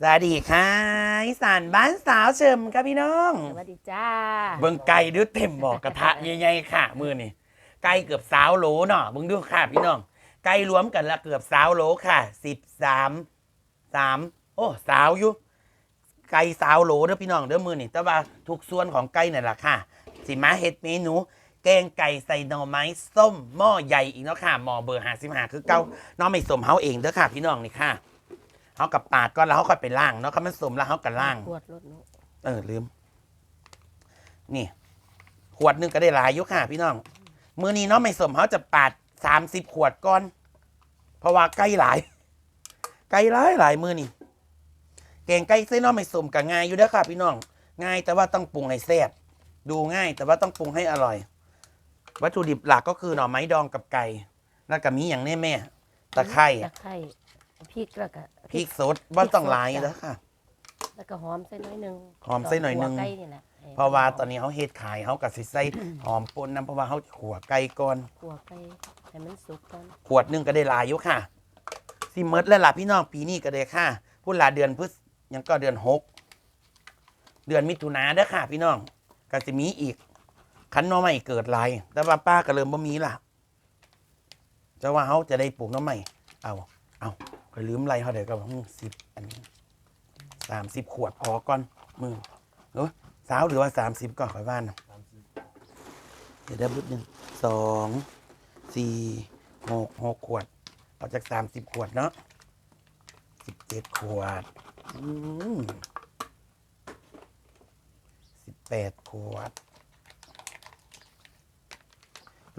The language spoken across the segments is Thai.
สวัสดีค่ะอีสานบ้านสาวเฉิมครับพี่น้อง สวัสดีจ้าเบิ่งไก่ดื้อเต็มบอกกระทะใหญ่ๆค่ะ มือนี่ไก่เกือบสาวโหลเนาะเบิ่งดูค่ะพี่น้อง ไก่รวมกันละเกือบสาวโหลค่ะสิบสามสามโอ้สาวอยู่ ไก่สาวโหลเด้อพี่น้องเด้อมือนี่แต่ว่าทุกส่วนของไก่นั่นแหละค่ะ สิมาเฮ็ดเมนูแกงไก่ใส่หน่อไม้ส้มหม้อใหญ่อีกเนาะค่ะหม้อเบอร์ห้าสิบห้าคือเก้าน้องไม่สมเฮาเองเด้อค่ะ พี่น้องนี่ค่ะ เฮากับปาดก่อนแล้วเฮาค่อยไปล่างเนาะเขามันสมแล้วเฮากับล่าง ขวดรถนุเออลืม นี่ขวดหนึงก็ได้หลายอยุค่ะ พี่น้อง มือนี้เนาะไม่สมเขาจะปาดสามสิบขวดก่อน เพราะว่าใกล้หลาย ใกล้หลายหลายมือนี่แกงไก่เส้นเนาะไม่สมกับง่ายอยู่เด้อค่ะ พี่น้อง ง่ายแต่ว่าต้องปรุงให้แซ่บดูง่าย แต่ว่าต้องปรุงให้อร่อย วัตถุดิบหลักก็คือหน่อไม้ดองกับไก่แล้วก็มีอย่างแน่แม่ตะไคร้ตะไคร้ พริกแล้วก็พริกสดว่าต้องหลายแล้วค่ะ แล้วก็หอมใส่หน่อยหนึงหอมใส่หน่อยหนึ่ง หัวไก่นี่แหละเพราะว่าตอนนี้เขาเฮ็ดขายเขากับสิใส่หอมปนน้ำเพราะว่าเขาขัวไก่ก่อนหัวไก่ให้มันสุกก่อนขวดหนึงก็ได้หลายอยู่ค่ะสิเมดแล้วล่ะพี่น้องปีนี้ก็ได้ค่ะพูดลาเดือนพฤษยังก็เดือนหกเดือนมิถุนาเด้อค่ะ พี่น้องก็จะมีอีกคันหน้อใหม่เกิดหลายแต่ว่าป้าก็เริ่มบ่มีล่ะจะว่าเขาจะได้ปลูกหน้อใหม่เอาเอา ก็ลืมไรเขาเดี๋ยวก็สิบอันนี้สามสิบขวดพอก่อนมือเออสาวหรือว่าสามสิบก็ขอยว่านนะเดี๋ยวได้บุดหนึ่งสองสี่หกหกขวด เอาจากสามสิบขวดเนาะสิบเจ็ดขวดสิบแปดขวด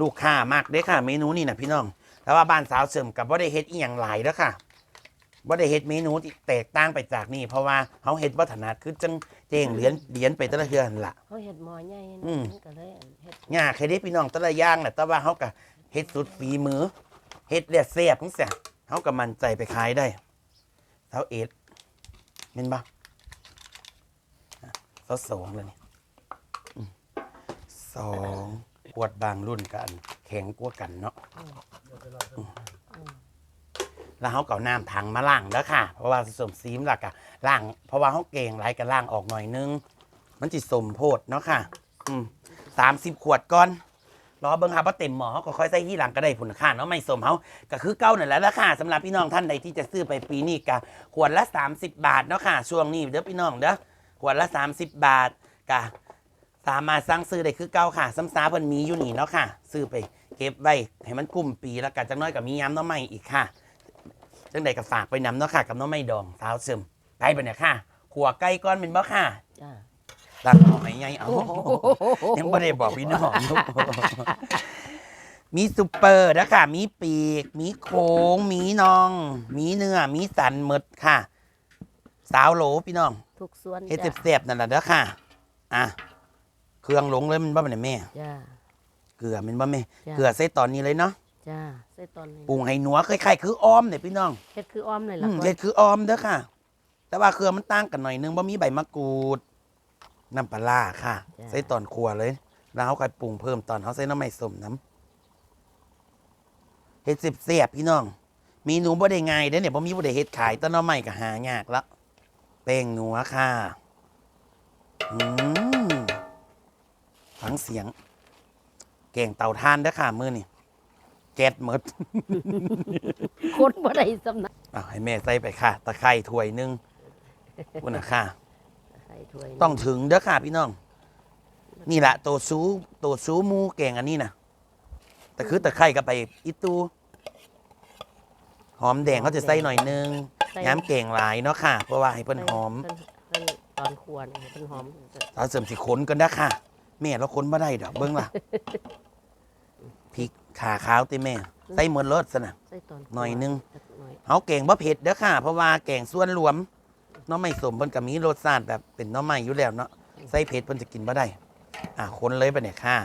ลูกค้ามากเด้ค่ะ เมนูนี่นะพี่น้อง แล้วว่าบ้านสาวเสริมกับว่าได้เฮ็ดอีหยังหลายแล้วค่ะ ว่าได้เฮ็ดเมนูที่แตกต่างไปจากนี่เพราะว่าเขาเฮ็ดวัฒนาดคือจังเจงเหรียญเหรียญไปแต่ละเทือนนล่ะ เขาเห็ดหม้อใหญ่อืม มันก็เลยอันเฮ็ดยากเคยได้พี่น้องแต่ละอย่างแหละแต่ว่าเขาก็เฮ็ดสุดฝีมือเฮ็ดเลียแซ่บจังซี่เขาก็มั่นใจไปขายได้เท่าเอ็ดเห็นปะอะเท่าสองเลยนี่อืมสองขวดบางรุ่นกันแข็งกว่ากันเนาะอืม แล้วเขาก็เอาน้ำถังมาล้างแล้วค่ะ เพราะว่าสมซีมหลักอะล้าง เพราะว่าเขาเก่งไรก็ล้างออกหน่อยนึง มันจิสมโพดเนาะค่ะ อืมสามสิบขวดก่อนรอเบิ่งหาว่าเต็มหมอเขาก็ค่อยใส่ที่หลังก็ได้ผลค่าเนาะไม่สมเขาก็คือเก้านั่นแหละราคาสำหรับพี่น้องท่านใดที่จะซื้อไปปีนี้ก็ขวดละ 30 บาทเนาะค่ะช่วงนี้เด้อพี่น้องเด้อขวดละ 30 บาทก็สามารถสั่งซื้อได้คือเก้าค่ะซ้ำซาเพิ่นมีอยู่นี่เนาะค่ะ ซื้อไปเก็บไว้ให้มันกุ้มปีแล้วกันจังน้อยก็มีย้ำน้ำใหม่อีกค่ะ จังใดก็ฝากไปนำเนาะค่ะกับน้องไม่ดองสาวซึมไปไปเนี่ยค่ะขัวไก่ก้อนเป็นบ่ค่ะจ้าตั้งหอให้ไงเอา ยังไม่ได้บอกพี่น้อง มีซุปเปอร์นะค่ะ มีปีก มีโค้ง มีน่อง มีเนื้อ มีสันหมดค่ะ สาวโหลพี่น้องทุกส่วนเฮ็ดจ้าเสียบๆนั่นแหละเด้อค่ะ อะ เครื่องลงเลยมันบ้าเนี่ยแม่ จ้า เกลือมันบ้าแม่ จ้ะ เกลือใส่ตอนนี้เลยเนาะ จ้า ใส่ตอนนี้ปรุงให้หนัวคล้ายๆคืออ้อมเนี่ยพี่น้องเฮ็ดคืออ้อมเลยอืล่ะมก่อนเฮ็ดคืออ้อมเด้อค่ะ แต่ว่าเครื่องมันต่างกันหน่อยนึงบ่มีใบมะกรูดน้ำปลาร้าค่ะ ใส่ตอนครัวเลย แล้วเขาก็ปรุงเพิ่มตอนเขาใส่น้ำไม่สมน้ำเฮ็ดสิบเสียบพี่น้อง มีหนูบ่ได้ง่ายเด้อเนี่ยบ่มีบ่ได้เฮ็ดขายแต้นน้ำไม่ก็หายากละแป้งหนัวค่ะอืมฟังเสียง แกงเต่าทานเด้อค่ะมื้อนี่ แก๊สหมด คนบ่ได้สำนักอ้าวให้แม่ใส่ไปค่ะ ตะไคร้ถ้วยหนึงพุ่นนะค่ะ ใส่ถ้วยต้องถึงเด้อค่ะพี่น้อง นี่แหละตัวซูตัวซูหมูแกงอันนี้นะแต่คือตะไคร้กับไปอีตูหอมแดงเขาจะใส่หน่อยนึงใส่ย้ำแกงหลายเนาะค่ะ เพราะว่าให้เพิ่นหอมเพิ่นเพิ่นตอนควรเพิ่นหอมเราเสริมสิขนกันนะค่ะ แม่เราขนมาได้ดอกเบิ้งล่ะพริก ขาขาวติแม่ ใส่เหมือนรสซะนะ ใส่ตอนคั่วหน่อยหนึ่งจักหน่อยเฮาแกงบ่เผ็ดเด้อค่ะ เพราะว่าแกงส่วนรวมหน้องไม่สมเพิ่นก็มีรสชาติแบบเป็นหน้องไม่อยู่แล้วเนาะใส่เผ็ดเพิ่นจะกินบ่ได้ อะคนเลยปะเนี่ยค่ะ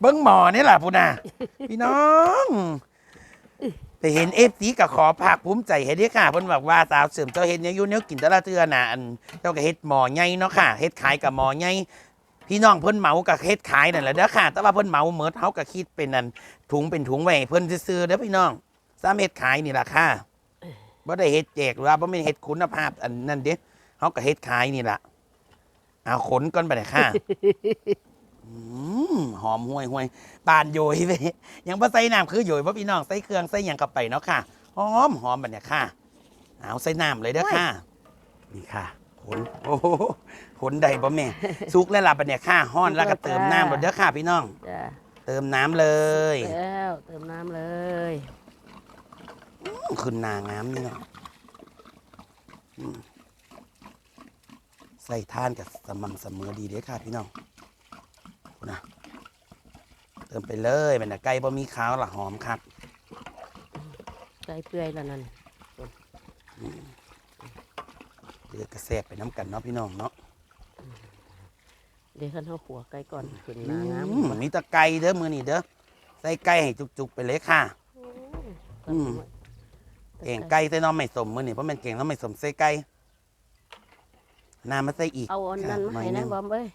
เบิ้งหมอนี่ล่ะพุ่นน่ะพี่น้องไปเห็นเอฟซีก็ขอภาคภูมิใจให้เด้อค่ะเพิ่นบอกว่าสาวเสริมเจ้าเฮ็ดเนี่ยอยู่แนวกินแต่ละเทื่อน่ะอันเจ้าก็เฮ็ดหมอใหญ่เนาะค่ะเฮ็ดขายกับหมอใหญ่ พี่น้องเพิ่นเหมากับเฮ็ดขายนั่นแหละเด้อค่ะ แต่ว่าเพิ่นเหมาเหมิดเฮาก็คิดเป็นนั่นถุงเป็นถุงไว้ให้เพิ่นซื้อๆเด้อพี่น้องซ้ำเฮ็ดขายนี่ล่ะค่ะบ่ได้เฮ็ดแจกหรือว่าบ่แม่นเฮ็ดคุณภาพอันนั้นเด้เฮาก็เฮ็ดขายนี่ล่ะเอาขนก่อนไปเลยค่ะอืมหอมห่วยห่วยปานโยยไปยังบ่ใส่น้ำคือโยยบ่พี่น้องใส่เครื่องใส่หยังเข้าไปเนาะค่ะหอมหอมบัดเนี่ยค่ะ เอาใส่น้ำเลยเด้อค่ะ นี่ค่ะ ขนโอ้โหขนใดบ่แม่สุกแล้วล่ะบัดเนี่ยค่ะฮ้อนแล้วก็เติมน้ำบัดเด้อค่ะพี่น้อง จ้าเติมน้ำเลยแล้วเติมน้ำเลยขึ้นหนางามนี่เนาะอืมใส่ทานกับสม่ำเสมอดีเด้อค่ะพี่น้องคุณนะเติมไปเลยมันนะไก่บ่มีขาวละหอมครับไก่เปื่อยแล้วนั่น เดือดกระแสบไปน้ำกันเนาะพี่น้องเนาะเดี๋ยวขันเขาขัวไก่ก่อนขึ้นหนางามอืมมีแตะไก่เด้อมือนี่เด้อใส่ไก่ให้จุกๆไปเลยค่ะ อืม เก่งไก่ใส่น้องไม่สมมือนี่เพราะมันเก่งน้องไม่สมใส่ไก่น้ำมาใส่อีกเอาอันนั้นมาให้นะบอมเอ้ย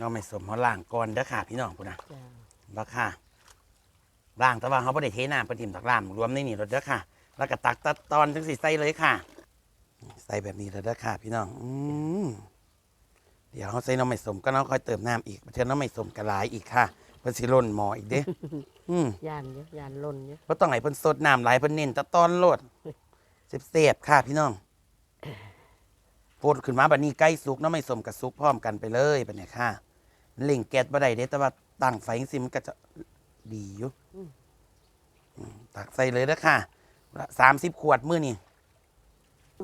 น้องไม่สมเขาล่างก่อนเด้อค่ะ พี่น้องพุ่นนะ จ้าบ่ค่ะล่างแต่ว่าเขาบ่ได้เทน้ำเพิ่นทิ่มตักล่ามรวมในนี่รถเด้อค่ะ แล้วก็ตักตัดตอนจังสิใส่เลยค่ะ ใส่แบบนี้แล้วเด้อค่ะพี่น้องอืมเดี๋ยวเขาใส่น้ำไม่สมก็น้องค่อยเติมน้ำอีกเทื่อน้ำไม่สมกระลายอีกค่ะเพิ่นสิล้นหมออีกเด้ อืมยานเยอะยานล่นเยอะบ่ต้องให้เพิ่นสดน้ำหลายเพิ่นเน้นแตะตอนโลดเสียบๆค่ะพี่น้องโฟดขึ้นมาบัดนี้ใกล้สุกน้ำไม่สมกับสุกพร้อมกันไปเลยบัดเนี้ค่ะเล่งแก๊สบ่ได้เด้แต่ว่าตั้งไฟจังซี่มันก็จะดีอยู่อืมตักใส่เลยนะค่ะสามสิบขวดมื้อนี่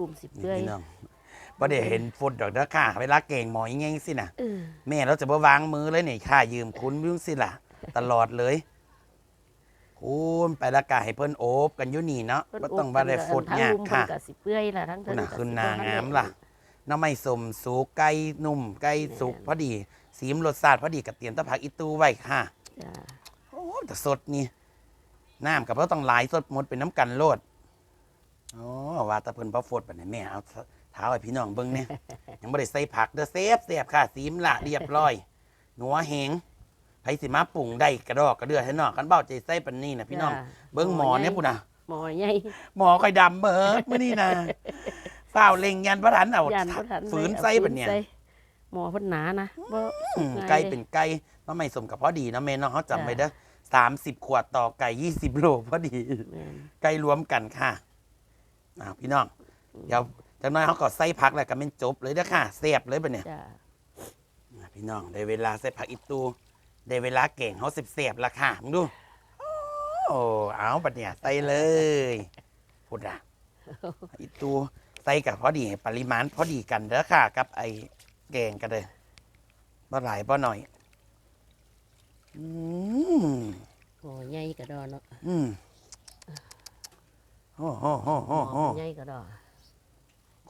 รุมสิบนี่เปื่อยพี่น้องบ่ได้เห็นฟุดดอกเด้อค่ะ เวลาเก่งหมอยังไงสิน่ะเออแม่เราจะบ่วางมือเลยนี่ค่ะยืมคุณยุ่งสิล่ะ ตลอดเลย คุณไปและกาให้เพิ่นโอบกันอยู่นี่เนาะบ่ต้องบ่ได้ฟุดทั้งยากรุมเพิ่ค่ะนก็สิเปื่อยล่ะทั้งคุณน่ะเทิคืงอก็นางสิบ่งามทันล่ะน้ำไม่สมสูไก่นุ่มไก่สุกพอดี สีมรสชาติพอดีกับเตรียมตะผักอีตูไว้ค่ะ จ้าโอ้แต่สดนี่น้ำกับเราต้องหลายสดหมดเป็นน้ำกันโลด อ๋อว่าแตะเพิ่นพอฟดแบบนี้แม่เอาเท้าให้พี่น้องเบิ่งเนี่ย ยังไม่ได้ใส่ผักเด้อเซฟเซฟค่ะซีมละเรียบร้อย หนัวแหงไผสิมาปรุงได้กระดอกกระเดือให้นอกกันเบ้าใจใส่ปันนี่นะพี่น้อง จ้าเบิ่งหมอเนี่ยพุ่นน่ะ หมอใหญ่ หมอค่อยดำเบิดมื้อนี้นะฝ้าวเล็งยันพระทันเอายานบ่ทันฝืนเลยอาใส่บัดเนี่ย ฝืใส่หมอเพิ่นหนานะบ่ อืมง่ายไก่เลยเป็นไก่น้ำไม่สมกับพอดีนะแม่น้องเขาจำไว้เด้อสามสิบขวดต่อไก่ยี่สิบโลพอดี แม่นใกล้รวมกันค่ะ อ้าวพี่น้อง เดี๋ยวจากหน้อยเขาก็ใส่ผักแล้วก็เป็นจบเลยเด้อค่ะเสียบเลยปะเนี่ยจ้าอะพี่น้องได้เวลาใส่ผักอีตูได้เวลาเก่งเขาเสียบๆละค่ะมึงดูโอ้เอาปะเนี่ยใส่เลยพูดอะผักอีตูใส่กับพอดีปริมาณพอดีกันเด้อค่ะ กับไอ้แกงกันเลยบ่หลายบ่หน่อย อืมหมอใหญ่กระดอเนาะ อืมโอ้โหโอ้โหหมโอ้อโหใหญ่กระดอ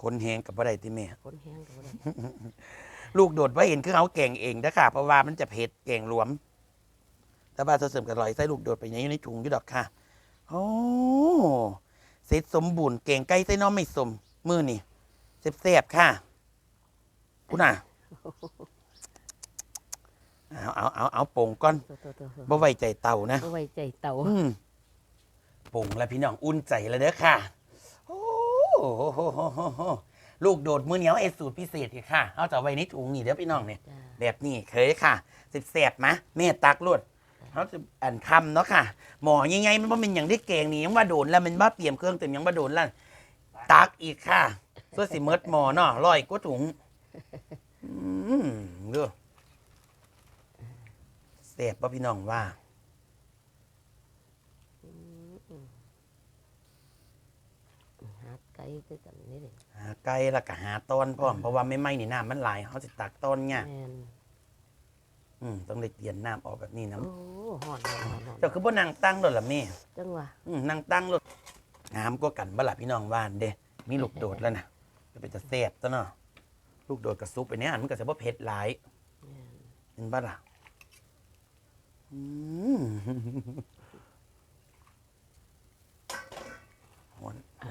คนแหงกับบ่ได้ติแม่ คนแห้งก็บ่ได้ลูกโดดว่าเห็นคือเขาเก่งเองนะค่ะ เพราะว่ามันจะเผ็ดเก่งรวม แต่ว่าเธอเสริมกับลอยใส่ลูกโดดไปในในถุงอยู่ดอกค่ะโอ้เสร็จสมบูรณ์เก่งไก่ใส่น้องไม่สมมือนี่เสียบๆค่ะคุณน่ะเอาเอาเอาเอาโป่งก้อนโตโตโตบ่ไว้ใจเต่านะบ่ไว้ใจเต่าอืม โป่งแล้วพี่น้องอุ่นใจแล้วเด้อค่ะโอ้โหลูกโดดมือเหนียวเอดสูตรพิเศษอีกค่ะ เอาจะเอาไว้ในถุงนี่เด้อพี่น้องเนี่ยจ้าแบบนี้เคยค่ะสิบแสบมะแม่ตักลวดเขาจะอ่านคำเนาะค่ะหมอยังไงมันว่ามันอย่างที่เก่งนี่ยังว่าโดนแล้วมันว่าเปลี่ยมเครื่องเต็มยังว่าโดนแล้วตักอีกค่ะเพื่อสิเมิดหมอเนาะร้อยกว่าถุงอืมเด้อแสบป่ะพี่น้องว่า หาไก่คือกันนี่เด้หาไก่แล้วก็หาต้นพร้อมเพราะว่าไม่ไหม้นี่น้ำมันไหลายเขาจะตักต้นเนี่ยแม่นอืมต้องได้เตียนน้ำออกแบบนี้นะโอ้หอนหอนหอนหอนเจ้าคือบ่นางตั้งเลยล่ะแม่จังหวะอืมนั่งตั้งรถน้ำก็กันบ่ล่ะพี่น้องว่านเด้มีลูกโดดแล้วนะจะเป็นจะแซ่บซะเนาะลูกโดดกับซุปไปเนี่ยมันก็จะบ่เผ็ดหลายเป็นบ่ล่ะอืม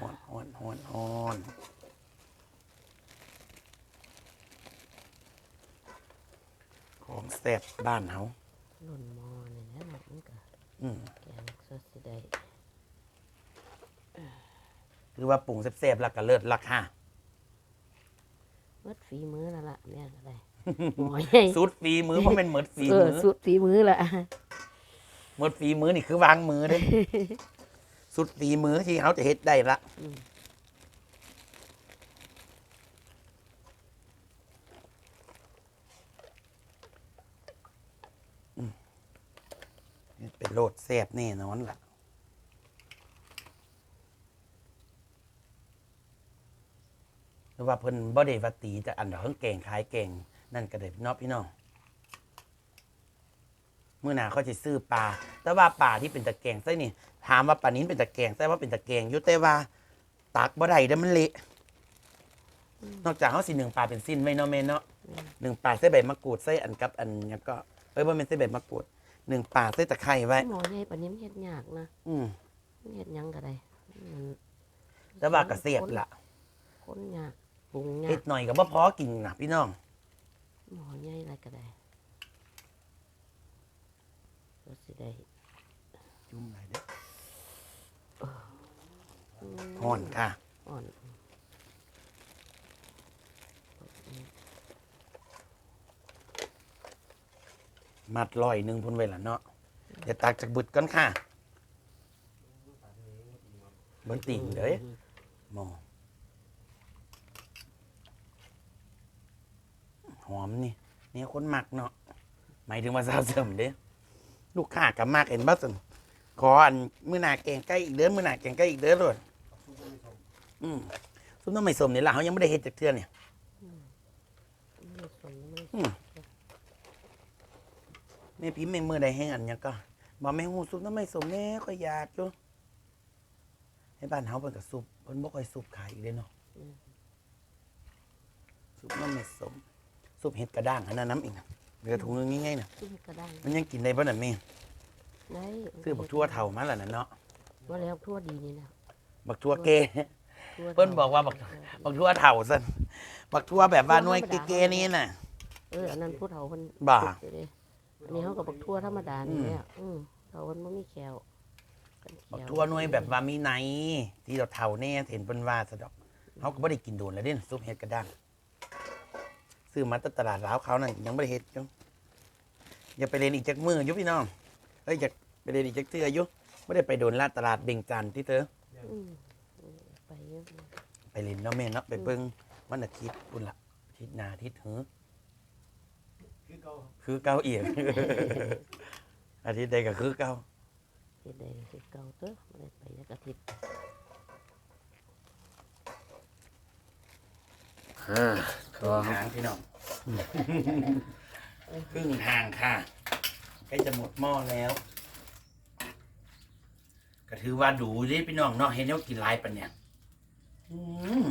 ฮอนฮอนฮอนฮอนฮอนของแซ่บบ้านเฮาหล่นหมอนี่นะมันก็อืมแกงสดสิได้ถือว่าปรุงแซ่บๆแล้วก็เลิศราคาเมื่อฝีมือแล้วล่ะเนี่ยอะไรหมอใหญ่สุดฝีมือเพราะเป็นเหมือนฝีเออมือสุดฝีมือละหมดฝีมือนี่คือวางมือเด้ สุดฝีมือที่เขาจะเฮ็ดได้ละเป็นโลดแซบแน่นอนล่ะหรือว่าเพิ่นบ่ได้ว่าตีจากอันเดอกเพิ่งเก่งขายเก่ง นั่นก็ได้เนาะพี่น้อง เมื่อหนาเขาจะซื้อปลา แต่ว่าปลาที่เป็นตะแกรงไส้นี่ ถามว่าปลานิ้นเป็นตะแกรงไส้ว่าเป็นตะแกรงอยู่แต่ว่าตักบ่ได้เด้อมันเละนอกจากเขาสิหนึ่งปลาเป็นสิ้นไว้เนาะแม่เนาะหนึ่งปลาใส่ใบมะกรูดใส่อันกับอันเนี้ยก็เอ้ยว่าเป็นใส่ใบมะกรูดหนึ่งปลาใส่ตะไคร้ไว้หมอใหญ่ปานนี้มันเฮ็ดยากนะอืมมันเฮ็ดหยังก็ได้มันแต่ว่าก็เสียบละคนยากปรุงยาเฮ็กดหน่อยก็บ่พอกินนะพี่น้องหมอใหญ่อะไรก็ได้ก็สิ ได้จุ่มหลายเด้ออืมห่อนค่ะอ่อนมัดลอยหนึ่งพุ่นไว้ละเนาะเดี๋ยวตักจากบึดก่อนค่ะเบิ้นติ่งเด้อหมอหอมนี่เนี่ยคนมักเนาะหมายถึงว่าสาวเสริมเด้อ ลูกค้ากับมากเห็นบ้าสนขออันมื้อหน้าแกงใกล้อีกเด้อมื้อหน้าแกงใกล้อีกเด้อโลดอืมซุปน้ำไม่สมนี่ล่ะเขายังไม่ได้เฮ็ดจากเทื่อเนี่ยไม่สนไม่อืมแม่พิมพ์แม่มือใดให้อันหยังก็บอกแม่หูซุปน้ำไม่สมแน่ก็อยากอยู่ให้บ้านเฮาเพิ่นก็ซุปเพิ่นบ่ค่อยซุปขายอีกเด้เนาะซุปน้ำไม่สมซุปเห็ดกระด้างอันนั้นน้ำอีกนะ เหลือถุงนึงง่ายๆน่ะกินก็ได้มันยังกินได้บ่น่ะแม่ได้ซื้อบักทั่วเฒ่ามาแล้วน่ะเนาะว่าแล้วทั่วดีนี่นะบักทั่วเกทั่วเพิ่นบอกว่าบักบักทั่วเฒ่าซั่นบักทั่วแบบว่าหน่วยเก๋ๆนี่น่ะเอออันนั้นผู้เฒ่าเพิ่นบ่าปลูกอยู่เด้อันนี้เขากับบักทั่วธรรมดานี่แหละอืมเขาเพิ่นบ่มีแขวกันแขบักทั่วหน่วยแบบว่ามีในที่เราเฒ่าแน่เห็นเพิ่นว่าซะดอกเฮาก็บ่ได้กินโดนแล้วเด้ซุปเห็ดกระด้าง ซื้อมาตั้งตลาดลาวเขานั่นยังไม่ได้เฮ็ดอยู่อย่าไปเรียนอีกจักมืออยู่พี่น้องเอ้ยอยากไปเรียนอีกจักเทื่ออยู่ไม่ได้ไปโดนลาดตลาดเบ่งจันทน์ที่เธออืมไปเยอะไปเรียนเนาะแม่เนาะไปเบิ่งวันอาทิตย์ปุ่นละอาทิตย์หนาอาทิตย์หือ คือเก่าเอียง อาทิตย์ใดก็คือเก่าเฮ็ดได้คือเก่าเด้อบ่ได้ไปจักอาทิตย์ ครึ่งทางพี่น้องครึ่งทางค่ะใกล้จะหมดหม้อแล้ว ก็ถือว่าดูดิพี่น้องเนาะเห็นเขากินหลายปันเนี่ยอืม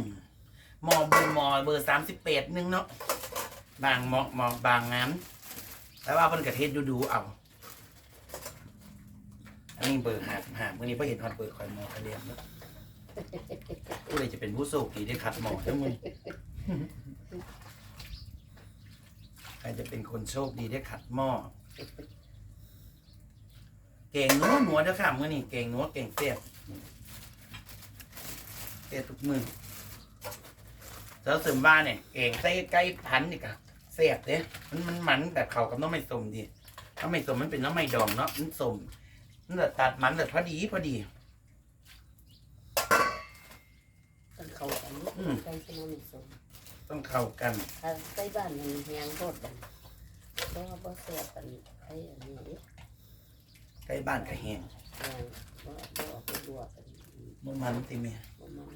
หมอเบอร์หมอเบอร์สามสิบแปดนึงเนาะบางหมอหมอบางงามแต่ว่าเพิ่นกระเทศดูดูๆเอา อันนี้เบอร์หาหาเมื่อนี้เพิ่งเห็นฮอตเบอร์คอยหมอกระเดียมเนาะผู้ใดจะเป็นผู้โชคดีได้ขัดหมอทั้งมือ ใครจะเป็นคนโชคดีได้ขัดหม้อ เก่งนัวหนัวเด้อค่ะมื่อนี้เก่งนัวเก่งเสียบเสียบทุกมือเจ้าซึมบ้านเนี่ยเก่งใส่ใกล้พันนี่กะเสียบเด้มันมันมันแบบเขากับน้องไม่สมดีน้องไม่สมมันเป็นน้องไม่ดองเนาะมันสมมันแบบตัดมันแบบพอดีพอดีกันเข้ากันอืมใกล้จะมีสม ต้องเข้ากันถ้าใกล้บ้านมันแฮงโคตรกันบ่บ่แซ่บกันไอ้อันนี้เด้ใกล้บ้านกับแหงแฮงบ่บ่เอาไปลวกกันมันมันติเมียบ่มัน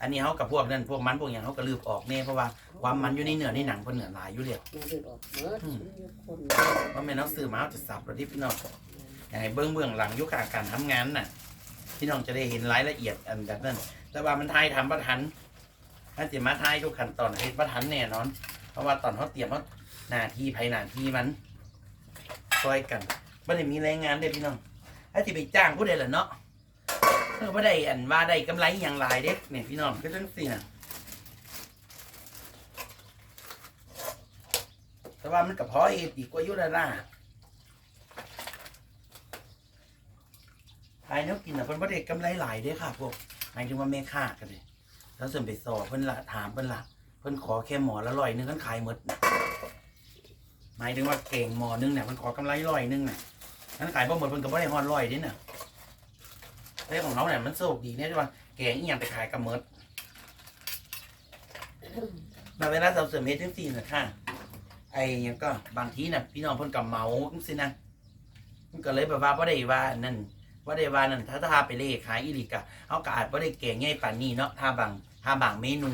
อันนี้เขากับพวกนั่นพวกมันพวกอย่างเขาก็ลืบออกแน่เพราะว่าความมันอยู่ในเนื้อในหนังเพราะเนื้อหลายอยู่แล้วแม่เดือดออกเมื่ออืมคนว่าแม่น้องซื้อมาเขาจะสับแล้วที่พี่น้องอย่างไรเบื้องเบื้องหลังยุคการทำงานน่ะพี่น้องจะได้เห็นรายละเอียดอันแบบนั้นแต่ว่ามันทายทำประทัน ถ้าจะมาทายทุกขั้นตอนเห็นประทันแน่นอน เพราะว่าตอนเขาเตรียมเขาหน้าที่ภายหน้าที่มันซอยกันไม่ได้มีแรงงานเด้พี่น้องถ้าจะไปจ้างผู้ใดล่ะเนาะเออไม่ได้อันว่าได้กำไรอย่างไรเด็กเนี่ยพี่น้องก็จังสี่น่ะแต่ว่ามันกับพอเอดีกว่าอยุดาล่าขายเนื้อกินอะเพิ่นบ่ได้กำไรหลายเด้ค่ะพวกหมายถึงว่าแม่ค้ากันเลย แล้วส่วนไปสอบเพิ่นละถามเพิ่นละเพิ่นขอแค่หมอละร้อยหนึงเพิ่นขายหมดน่ะหมายถึงว่าเก่งหมอนึงเนี่ยเพิ่นขอกำไรร้อยหนึงน่ะนั้นขายบ่หมดเพิ่นก็บ่ได้ฮอดร้อยเดิน่ะแต่ของเราเนี่ยมันโชคดีเนี่ยที่ว่าแกงอีหยังไปขายกับหมดมาเวลาเราเสริมเฮ็ดจังซี่น่ะค่ะ ไอ้หยังก็บางทีน่ะพี่น้องเพิ่นก็เหมาจังซี่นะมันก็เลยแบบว่าบ่ได้ว่านั่น บ่าได้ว่านั่นถ้าถ้าไปเลขขายอีหลีกะเฮาก็อาจบ่ได้เก่งง่ายปานนี้เนาะถ้าบางถ้าบางเมนู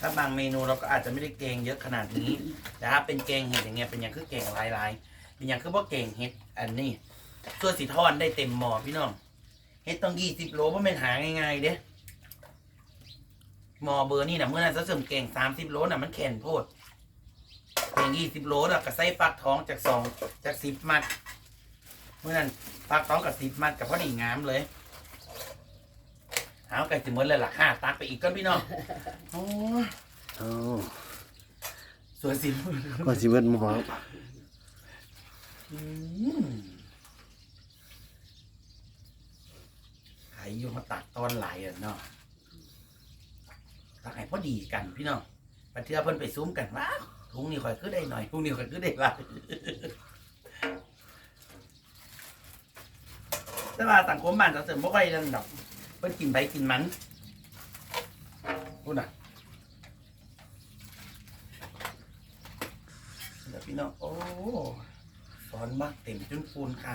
ถ้าบางเมนูเราก็อาจจะไม่ได้เก่งเยอะขนาดนี้ แต่ถ้าเป็นเก่งเห็ดอย่างเงี้ยเป็นอย่างคือเก่งหลายๆเป็นอย่างคือว่าเก่งเห็ดอันนี้ส่วสีทอนได้เต็มหมอพี่น้องเห็ดต้องยี่สิบโลเพราะมันหาง่ายๆเด้หมอเบอร์นี่นะเมื่อนั้นซะเสริมเก่งสามสิบโลน่ะมันแข็งโพด เก่งยี่สิบโลน่ะก็ใส่ฟักท้องจากสองจากสิบมัดเมื่อนั้นฟักท้องกับสิบมัดกับพอดีงามเลยเอาไก่จิมดเลยล่ะค่ะตักไปอีกก้อนพี่น้องโอ้ยเอาสวยสิก็สิเบิดหมออืมใครอยู่มาตักตอนไหลายอะเนาะตักให้พอดีกันพี่น้องปเทือเพิ่นไปซุ้มกันว้าว ทุงนี้ข่อยคือได้หน่อยทุงนี้ข่อยคือได้หลายแต่ว่าสังคมบ้านเราเสริมบ่ค่อยนั่นดอกเพิ่นกินไปกินมันพูดน่ะเดี๋ยวพี่น้องโอ้ซ้อนมากเต็มจนฟูนค่ะ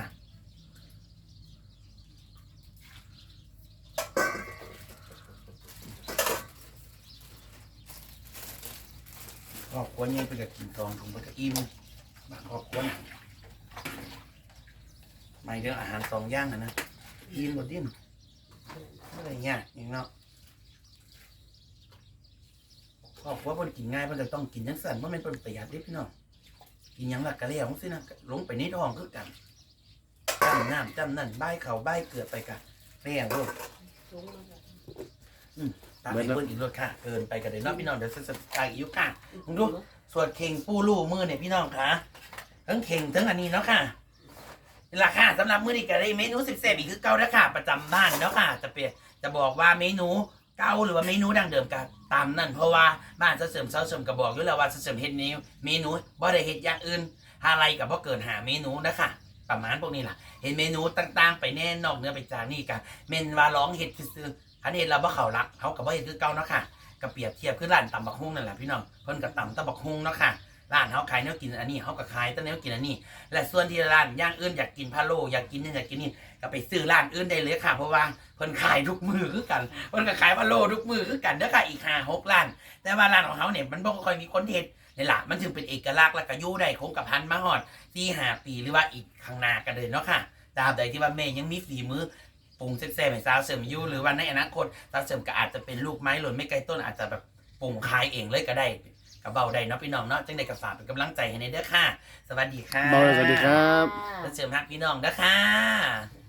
อบครัวยังไปกับกินกองถุงไปกับอิ่มบางครอบครัวน่ะไม่เรื่องอาหารสองอย่างอะนะอิ่มหมดดิ้นอะไรเงี้ยอย่างเนาะครอบครัวเพิ่นกินง่ายเพิ่นก็ต้องกินจังสั่นว่ามันเป็นประหยัดเด้พี่น้องกินหยังหลักกะเลี้ยงสินะลงไปในท้องคือกันจำน้ำจำนั่นใบเขาใบเกลือไปกันเลี้ยงลูก ตามไปเพิ่นอีกรถค่ะ เกินไปกันเลยเนาะพี่น้องเดี๋ยวจะตายอีกค่ะมึงดูส่วนเข่งปูลู่มือเนี่ยพี่น้องค่ะทั้งเข่งทั้งอันนี้เนาะค่ะราคาสำหรับมื้อนี้ก็ได้เมนูสิบเซอีกคือเก่าแล้วค่ะ ประจำบ้านเนาะค่ะ จะเปลี่ยนจะบอกว่าเมนูเก่าหรือว่าเมนูดังเดิมกันตามนั่นเพราะว่าบ้านเสเสริมเสาเสริมก็บอกอยู่แล้วว่าเสเสริมเฮ็ดนี้เมนูบ่ได้เฮ็ดอย่างอื่นอะไรกับพ่เกินหาเมนูนะคะประมาณพวกนี้ล่ะ เห็นเมนูต่างๆ ไปแน่นอกเหนื้อไปจากนี่กันเมนว่าร้องเห็ดซื้อ ๆอันนี้เราบ่เขารักเขากับบ่เห็ดคือเก่าเนาะค่ะก็เปรียบเทียบคือร้านตำบักฮุ่งนั่นแหละพี่น้องเพิ่นกับตำตำบักฮุ่งเนาะค่ะร้านเขาขายแนวกินอันนี้เขาก็ขายแต่แนวกินอันนี้ และส่วนที่ร้านย่างอื่นอยากกินพะโล้อยากกินนี่อยากกินนี่ก็ไปซื้อร้านอื่นได้เลยค่ะเพราะว่าเพิ่นขายทุกมือคือกันเพิ่นก็ขายพะโล้ทุกมือคือกันเด้อค่ะอีกห้าหกร้าน แต่ว่าร้านของเขาเนี่ยมันบ่ค่อยมีคนเฮ็ดนี่ล่ะมันถึงเป็นเอกลักษณ์และก็อยู่ได้คงกับพันมาฮอดสี่ห้าปีหรือว่าอีกข้างหน้ากันเลยเนาะค่ะตราบใดที่ว่าแม่ยังมีฝีมือ ปรุงแซ่บๆให้สาวเสริมอยู่หรือว่าในอนาคตสาวเสริมก็อาจจะเป็นลูกไม้หล่นไม่ไกลต้นอาจจะแบบปรุงขายเองเลยก็ได้กับเบาได้เนาะพี่น้องเนาะจังได้กับฝากเป็นกำลังใจให้ในเด้อค่ะ สวัสดีค่ะเบาเลยสวัสดีครับ สาวเสริมฮักพี่น้องเด้อค่ะ